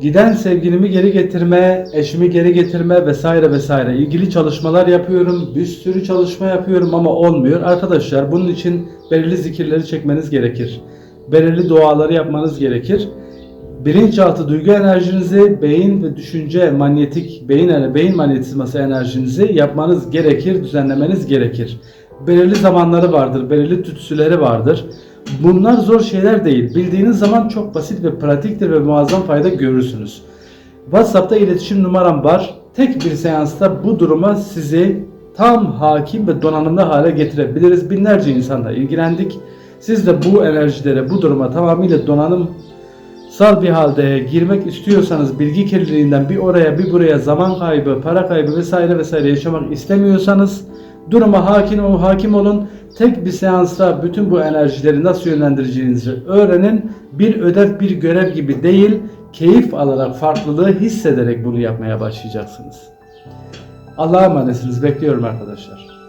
Giden sevgilimi geri getirme, eşimi geri getirme vesaire vesaire ilgili çalışmalar yapıyorum. Bir sürü çalışma yapıyorum ama olmuyor. Arkadaşlar bunun için belirli zikirleri çekmeniz gerekir. Belirli duaları yapmanız gerekir. Bilinçaltı duygu enerjinizi, beyin ve düşünce manyetik, beyin beyin manyetizması enerjinizi yapmanız gerekir, düzenlemeniz gerekir. Belirli zamanları vardır, belirli tütsüleri vardır. Bunlar zor şeyler değil. Bildiğiniz zaman çok basit ve pratiktir ve muazzam fayda görürsünüz. WhatsApp'ta iletişim numaram var. Tek bir seansta bu duruma sizi tam hakim ve donanımlı hale getirebiliriz. Binlerce insanla ilgilendik. Siz de bu enerjilere, bu duruma tamamıyla donanım sal bir halde girmek istiyorsanız bilgi kirliliğinden bir oraya bir buraya zaman kaybı, para kaybı vesaire vesaire yaşamak istemiyorsanız duruma hakim, ol- hakim olun. Tek bir seansta bütün bu enerjileri nasıl yönlendireceğinizi öğrenin. Bir ödev, bir görev gibi değil, keyif alarak, farklılığı hissederek bunu yapmaya başlayacaksınız. Allah'a emanetsiniz. Bekliyorum arkadaşlar.